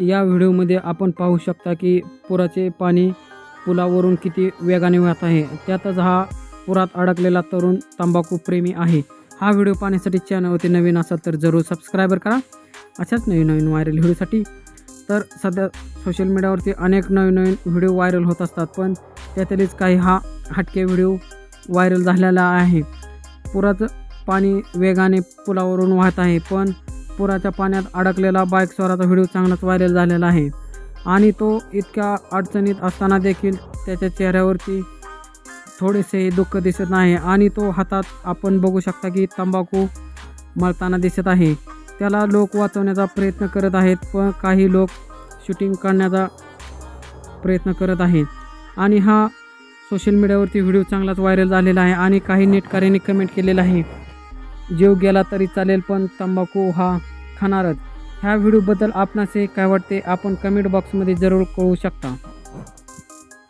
या व्हिडिओमध्ये आपण पाहू शकता की पुराचे पाणी पुलावरून किती वेगाने वाहत आहे. त्यातच हा पुरात अडकलेला तरुण तंबाखू प्रेमी आहे. हा व्हिडिओ पाहण्यासाठी चॅनलवरती नवीन असाल तर जरूर सबस्क्रायबर करा. अशाच नवीन नवीन व्हायरल व्हिडिओसाठी. तर सध्या सोशल मीडियावरती अनेक नवीन नवीन व्हिडिओ व्हायरल होत असतात पण त्यातीलच काही हा हटके व्हिडिओ व्हायरल झालेला आहे. पुराचं पाणी वेगाने पुलावरून वाहत आहे पण पुराच्या पाण्यात अडकलेला बाईक स्वाराचा व्हिडिओ चांगलाच व्हायरल झालेला आहे. आणि तो इतक्या अडचणीत असताना देखील त्याच्या चेहऱ्यावरती थोडेसे दुःख दिसत नाही. आणि तो हातात आपण बघू शकता की तंबाखू मळताना दिसत आहे. त्याला लोक वाचवण्याचा प्रयत्न करत आहेत पण काही लोक शूटिंग करण्याचा प्रयत्न करत आहेत. आणि हा सोशल मीडियावरती व्हिडिओ चांगलाच व्हायरल झालेला आहे आणि काही नेटकऱ्यांनी कमेंट केलेला आहे. जीव गेला तरी चालेल पण तंबाखू हा खाणारच. ह्या व्हिडिओबद्दल आपणास काय वाटते आपण कमेंट बॉक्समध्ये जरूर कळवू शकता.